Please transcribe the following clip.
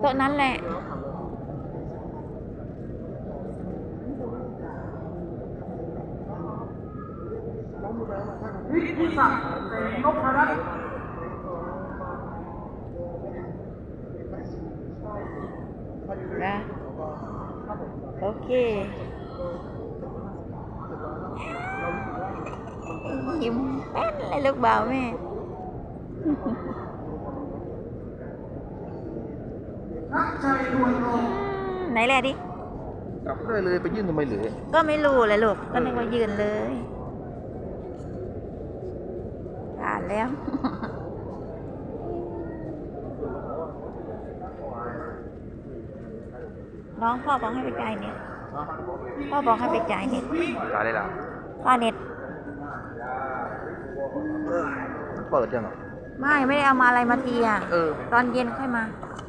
โต๊ะนั้นแหละ นิติศักดิ์เสนพรัตน์ นะโอเคยิ้มแป้นเลยลูกบ่าวแม่ นักชัยดวนทองไหนแหละดิกลับได้เลยไปยื่นทำไมเหลือก็ไม่รู้เลยลูกก็นึกว่ายืนเลยผ่านแล้วน้องพ่อบอกให้ไปจ่ายเน็ตพ่อบอกให้ไปจ่ายเน็ตจ่ายได้ละค่าเน็ตมันเปิดยังอะไม่ไม่ได้เอามาอะไรมาทีอะเออตอนเย็นค่อยมาเ